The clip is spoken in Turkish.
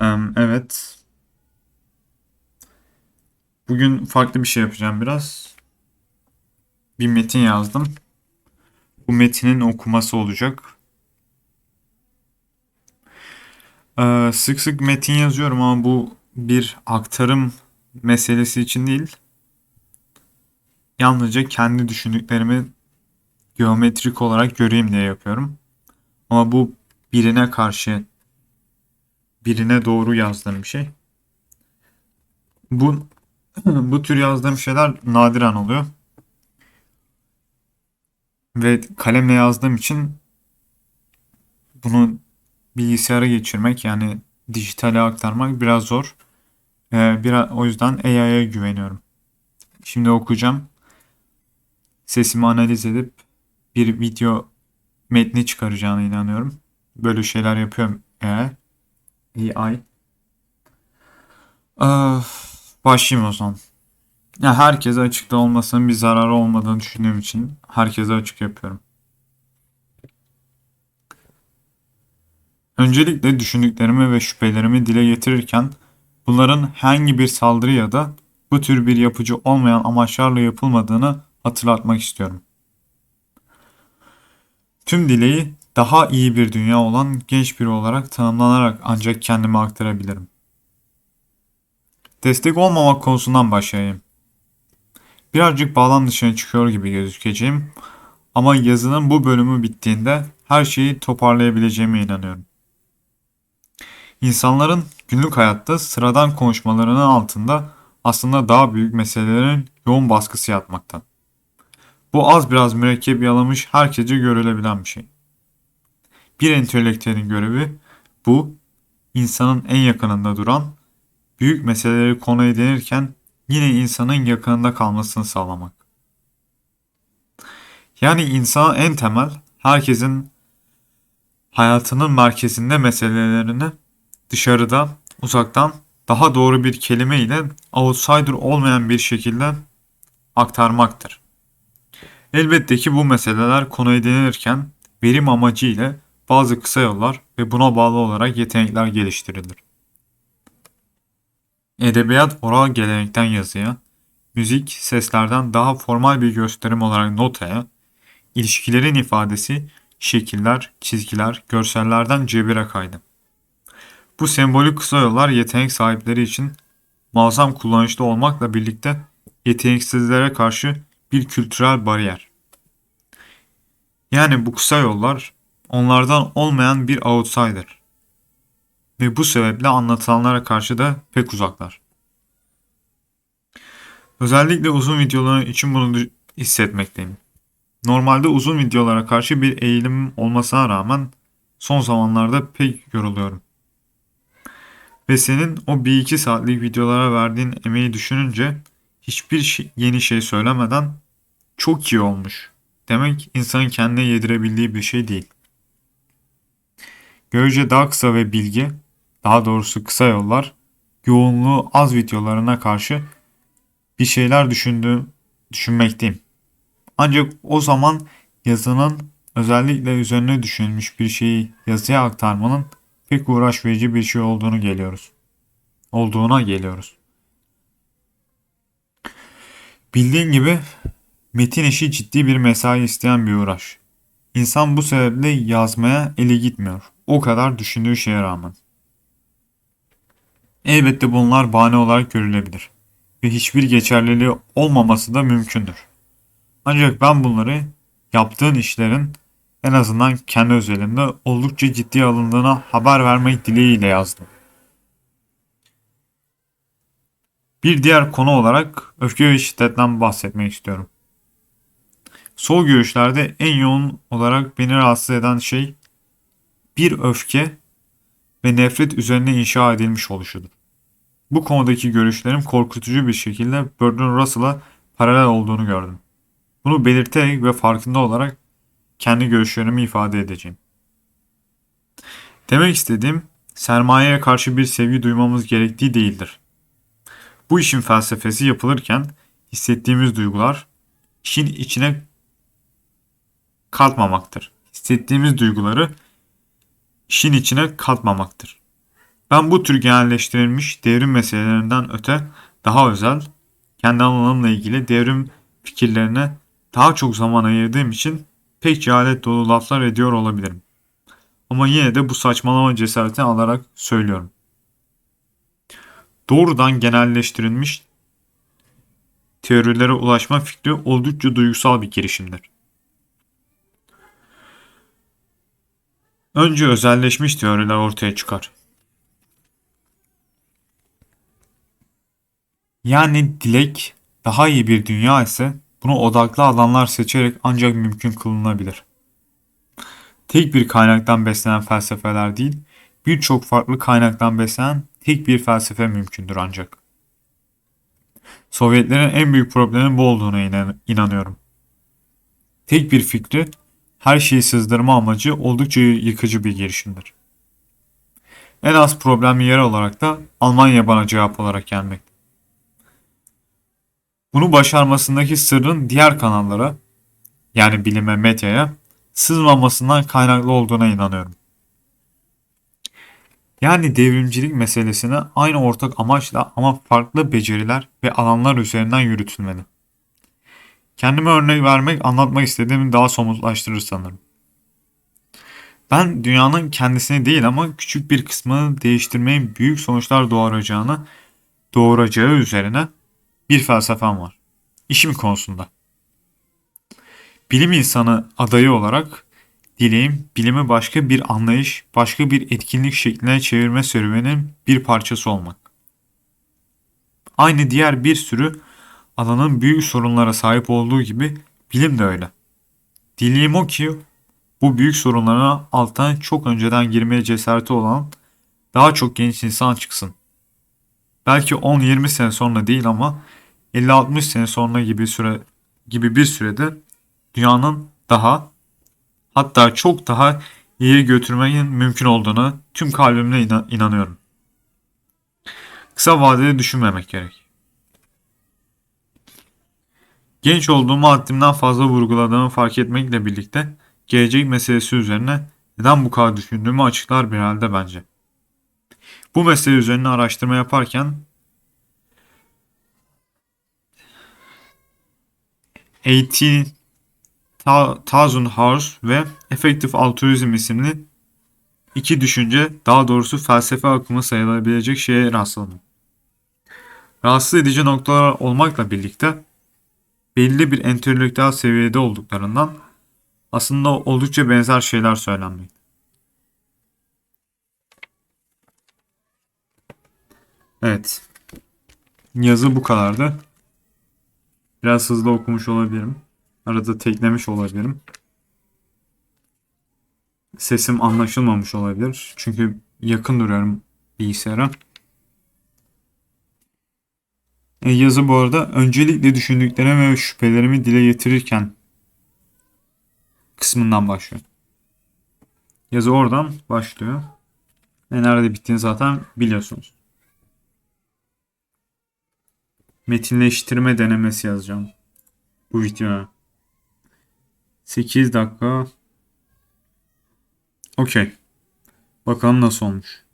Em, Evet. Bugün farklı bir şey yapacağım biraz. Bir metin yazdım. Bu metinin okuması olacak. Ee, sık sık metin yazıyorum ama bu bir aktarım meselesi için değil. Yalnızca kendi düşündüklerimi geometrik olarak göreyim diye yapıyorum. Ama bu birine karşı birine doğru yazdığım bir şey. Bu bu tür yazdığım şeyler nadiren oluyor. Ve kalemle yazdığım için bunu bilgisayara geçirmek yani dijitale aktarmak biraz zor. Ee, biraz, o yüzden AI'ya güveniyorum. Şimdi okuyacağım. Sesimi analiz edip bir video metni çıkaracağına inanıyorum. Böyle şeyler yapıyorum AI. AI. Ee, başlayayım o zaman. Ya herkese açıkta olmasının bir zararı olmadığını düşündüğüm için herkese açık yapıyorum. Öncelikle düşündüklerimi ve şüphelerimi dile getirirken bunların herhangi bir saldırı ya da bu tür bir yapıcı olmayan amaçlarla yapılmadığını hatırlatmak istiyorum. Tüm dileği daha iyi bir dünya olan genç biri olarak tanımlanarak ancak kendime aktarabilirim. Destek olmamak konusundan başlayayım. Birazcık bağlam dışına çıkıyor gibi gözükeceğim ama yazının bu bölümü bittiğinde her şeyi toparlayabileceğime inanıyorum. İnsanların günlük hayatta sıradan konuşmalarının altında aslında daha büyük meselelerin yoğun baskısı yatmakta. Bu az biraz mürekkep yalamış herkese görülebilen bir şey. Bir entelektüelin görevi bu, insanın en yakınında duran, büyük meseleleri konu edinirken yine insanın yakınında kalmasını sağlamak. Yani insana en temel, herkesin hayatının merkezinde meselelerini dışarıda, uzaktan daha doğru bir kelime ile outsider olmayan bir şekilde aktarmaktır. Elbette ki bu meseleler konu edinirken verim amacı ile bazı kısa yollar ve buna bağlı olarak yetenekler geliştirilir. Edebiyat oral gelenekten yazıya, müzik seslerden daha formal bir gösterim olarak notaya, ilişkilerin ifadesi şekiller, çizgiler, görsellerden cebire kaydı. Bu sembolik kısa yollar yetenek sahipleri için muazzam kullanışlı olmakla birlikte yeteneksizlere karşı bir kültürel bariyer. Yani bu kısa yollar onlardan olmayan bir outsider. Ve bu sebeple anlatılanlara karşı da pek uzaklar. Özellikle uzun videolar için bunu hissetmekteyim. Normalde uzun videolara karşı bir eğilim olmasına rağmen son zamanlarda pek yoruluyorum. Ve senin o bir iki saatlik videolara verdiğin emeği düşününce hiçbir şey, yeni şey söylemeden çok iyi olmuş. Demek insanın kendine yedirebildiği bir şey değil. Görece daha kısa ve bilgi, daha doğrusu kısa yollar, yoğunluğu az videolarına karşı bir şeyler düşündüğüm, düşünmekteyim. Ancak o zaman yazının özellikle üzerine düşünülmüş bir şeyi yazıya aktarmanın pek uğraş verici bir şey olduğunu geliyoruz. Olduğuna geliyoruz. Bildiğin gibi metin işi ciddi bir mesai isteyen bir uğraş. İnsan bu sebeple yazmaya eli gitmiyor. O kadar düşündüğü şeye rağmen. Elbette bunlar bahane olarak görülebilir ve hiçbir geçerliliği olmaması da mümkündür. Ancak ben bunları yaptığın işlerin en azından kendi özelinde oldukça ciddi alındığına haber vermek dileğiyle yazdım. Bir diğer konu olarak öfke ve şiddetten bahsetmek istiyorum. Sol görüşlerde en yoğun olarak beni rahatsız eden şey bir öfke ve nefret üzerine inşa edilmiş oluşudur. Bu konudaki görüşlerim korkutucu bir şekilde Bertrand Russell'a paralel olduğunu gördüm. Bunu belirterek ve farkında olarak kendi görüşlerimi ifade edeceğim. Demek istediğim sermayeye karşı bir sevgi duymamız gerektiği değildir. Bu işin felsefesi yapılırken hissettiğimiz duygular işin içine katmamaktır. Hissettiğimiz duyguları işin içine katmamaktır. Ben bu tür genelleştirilmiş devrim meselelerinden öte daha özel, kendi alanımla ilgili devrim fikirlerine daha çok zaman ayırdığım için pek cehalet dolu laflar ediyor olabilirim. Ama yine de bu saçmalama cesaretini alarak söylüyorum. Doğrudan genelleştirilmiş teorilere ulaşma fikri oldukça duygusal bir girişimdir. Önce özelleşmiş teoriler ortaya çıkar. Yani dilek daha iyi bir dünya ise bunu odaklı alanlar seçerek ancak mümkün kılınabilir. Tek bir kaynaktan beslenen felsefeler değil, birçok farklı kaynaktan beslenen tek bir felsefe mümkündür ancak. Sovyetlerin en büyük problemi bu olduğuna inan- inanıyorum. Tek bir fikri her şeyi sızdırma amacı oldukça yıkıcı bir girişimdir. En az problemli yer olarak da Almanya bana cevap olarak gelmekte. Bunu başarmasındaki sırrın diğer kanallara yani bilime, medyaya sızmamasından kaynaklı olduğuna inanıyorum. Yani devrimcilik meselesine aynı ortak amaçla ama farklı beceriler ve alanlar üzerinden yürütülmeli. Kendime örnek vermek, anlatmak istediğimi daha somutlaştırır sanırım. Ben dünyanın kendisini değil ama küçük bir kısmını değiştirmeyin büyük sonuçlar doğuracağını doğuracağı üzerine bir felsefem var. İşim konusunda. Bilim insanı adayı olarak dileğim bilimi başka bir anlayış, başka bir etkinlik şekline çevirme serüvenin bir parçası olmak. Aynı diğer bir sürü alanın büyük sorunlara sahip olduğu gibi bilim de öyle. Dileğim o ki bu büyük sorunlara alttan çok önceden girmeye cesareti olan daha çok genç insan çıksın. Belki 10-20 sene sonra değil ama 50-60 sene sonra gibi süre gibi bir sürede dünyanın daha hatta çok daha iyi götürmenin mümkün olduğunu tüm kalbimle inan- inanıyorum. Kısa vadede düşünmemek gerek. Genç olduğumu haddimden fazla vurguladığımı fark etmekle birlikte gelecek meselesi üzerine neden bu kadar düşündüğümü açıklar bir halde bence. Bu mesele üzerine araştırma yaparken A.T. Thousand Hours ve Effective Altruism isimli iki düşünce, daha doğrusu felsefe akımı sayılabilecek şeye rastladım. Rahatsız edici noktalar olmakla birlikte belli bir entelektüel seviyede olduklarından aslında oldukça benzer şeyler söylenmekte. Evet. Yazı bu kadardı. Biraz hızlı okumuş olabilirim. Arada teklemiş olabilirim. Sesim anlaşılmamış olabilir. Çünkü yakın duruyorum bilgisayara. E, yazı bu arada öncelikle düşündüklerimi ve şüphelerimi dile getirirken kısmından başlıyor. Yazı oradan başlıyor. Ve nerede bittiğini zaten biliyorsunuz. Metinleştirme denemesi yazacağım. Bu videoya. 8 dakika. Okey. Bakalım nasıl olmuş.